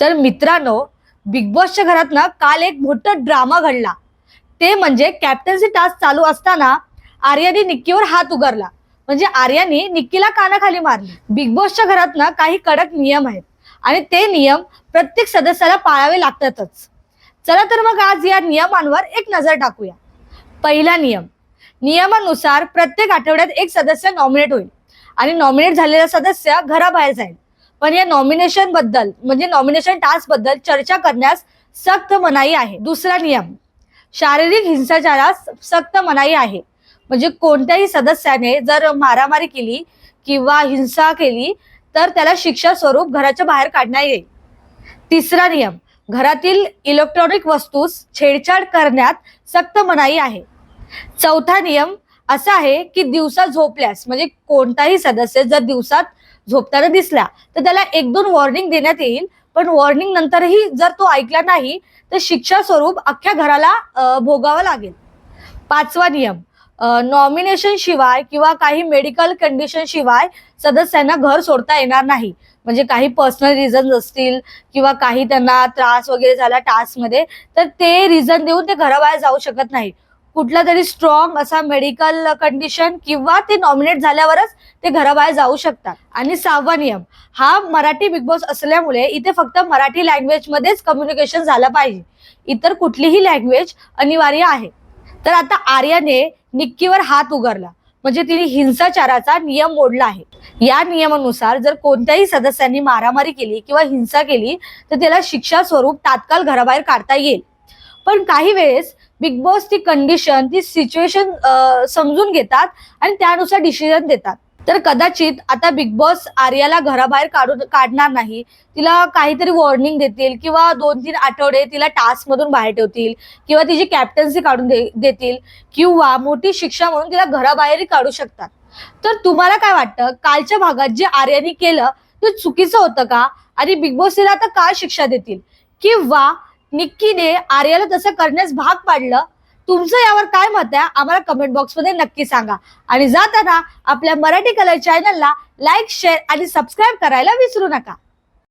तर मित्रांनो बिग बॉसच्या घरात ना काल एक मोठं ड्रामा घडला. ते म्हणजे कॅप्टन्सी टास्क चालू असताना आर्याने निक्कीवर हात उगारला. म्हणजे आर्याने निक्कीला कानाखाली मारली. बिग बॉसच्या घरात ना काही कडक नियम आहेत. आणि ते नियम प्रत्येक सदस्याला पाळावे लागतातच. चला तर मग आज या नियमांवर एक नजर टाकूया. पहिला नियम. नियमानुसार प्रत्येक आठवड्यात एक सदस्य नॉमिनेट होईल. आणि नॉमिनेट झालेला सदस्य घराबाहेर जाईल. पण या नॉमिनेशनबद्दल म्हणजे नॉमिनेशन टास्कबद्दल चर्चा करण्यास सक्त मनाई आहे. दुसरा नियम शारीरिक हिंसाचारास सक्त मनाई आहे. म्हणजे कोणत्याही सदस्याने जर मारामारी केली किंवा हिंसा केली तर त्याला शिक्षा स्वरूप घराच्या बाहेर काढण्यात येईल. तिसरा नियम घरातील इलेक्ट्रॉनिक वस्तूस छेडछाड करण्यात सक्त मनाई आहे. चौथा नियम असं आहे की दिवसा झोपल्यास म्हणजे कोणताही सदस्य जर दिवसात झोपताना दिसला तर त्याला एक दोन वॉर्निंग देण्यात येईल. पण वॉर्निंग नंतरही जर तो ऐकला नाही तर शिक्षा स्वरूप अख्ख्या घराला भोगावं लागेल. पाचवा नियम नॉमिनेशन शिवाय किंवा काही मेडिकल कंडिशन शिवाय सदस्यांना घर सोडता येणार नाही. म्हणजे काही पर्सनल रिझन्स असतील किंवा काही त्यांना त्रास वगैरे झाला टास्कमध्ये तर ते रिझन देऊन ते घराबाहेर जाऊ शकत नाही कुठला तरी स्ट्रॉंग असा मेडिकल कंडिशन किंवा ते नॉमिनेट झाल्यावरच ते घराबाहेर जाऊ शकतात. आणि सहावा नियम हा मराठी बिग बॉस असल्यामुळे इथे फक्त मराठी लँग्वेज मध्येच कम्युनिकेशन झालं पाहिजे. इतर कुठलीही लँग्वेज अनिवार्य आहे. तर आता आर्याने निक्कीवर हात उगारला. म्हणजे तिने हिंसाचाराचा नियम मोडला आहे. या नियमानुसार जर कोणत्याही सदस्यांनी मारामारी केली किंवा हिंसा केली तर त्याला शिक्षा स्वरूप तात्काळ घराबाहेर काढता येईल. पण काही वेळेस बिग बॉस ती कंडिशन ती सिच्युएशन समजून घेतात आणि त्यानुसार डिसिजन देतात. तर कदाचित आता बिग बॉस आर्याला घराबाहेर काढून काढणार नाही. तिला काहीतरी वॉर्निंग देतील किंवा दोन तीन आठवडे तिला टास्क मधून बाहेर ठेवतील किंवा तिची कॅप्टन्सी काढून दे- देतील किंवा मोठी शिक्षा म्हणून तिला घराबाहेरही काढू शकतात. तर तुम्हाला काय वाटतं? कालच्या भागात जे आर्याने केलं ते चुकीचं होतं का? आणि बिग बॉस तिला आता काय शिक्षा देतील? किंवा निक्कीने आर्याला तसं करण्यास भाग पाडलं. तुमचं यावर काय मत आहे? आम्हाला कमेंट बॉक्समध्ये नक्की सांगा. आणि जाताना आपल्या मराठी कलर चॅनलला लाईक शेअर आणि सबस्क्राईब करायला विसरू नका.